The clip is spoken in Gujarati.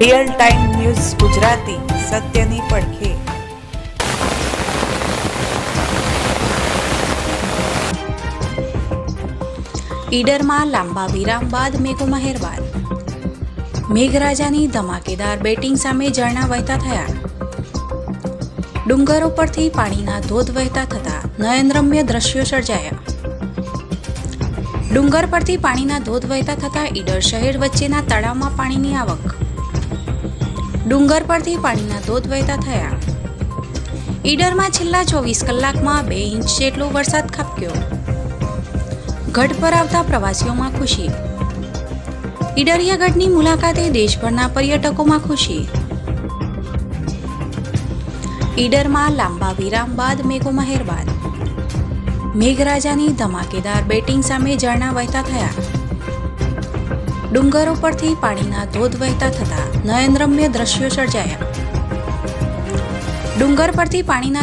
રિયલ ટાઈમ ન્યૂઝ ગુજરાતી, સત્યની પડખે. ઈડરમાં લાંબા વિરામ બાદ મેઘો મહેરબાન. મેઘરાજાની ધમાકેદાર બેટિંગ સામે ઝરણા વહેતા થયા. ડુંગરો પરથી પાણીના ધોધ વહેતા થતા નયનરમ્ય દ્રશ્યો સર્જાયા. ડુંગર પરથી પાણીના ધોધ વહેતા થતા ઈડર શહેર વચ્ચેના તળાવમાં પાણીની આવક. ડુંગર પરથી પાણીના ધોધ વહેતા થયા. ઈડરમાં છેલ્લા ચોવીસ કલાકમાં બે ઇંચ જેટલો વરસાદ ખાબક્યો. ગઢ પર આવતા પ્રવાસીઓમાં ખુશી. ઈડરિયા ગઢની મુલાકાતે દેશભરના પર્યટકોમાં ખુશી. ઈડરમાં લાંબા વિરામ બાદ મેઘો મહેરબાન. મેઘરાજાની ધમાકેદાર બેટિંગ સામે ઝરણા વહેતા થયા. ડુંગરો પરથી પાણીના ધોધ વહેતા થતા નયનરમ્ય દ્રશ્યો સર્જાયા. ડુંગર પરથી પાણીના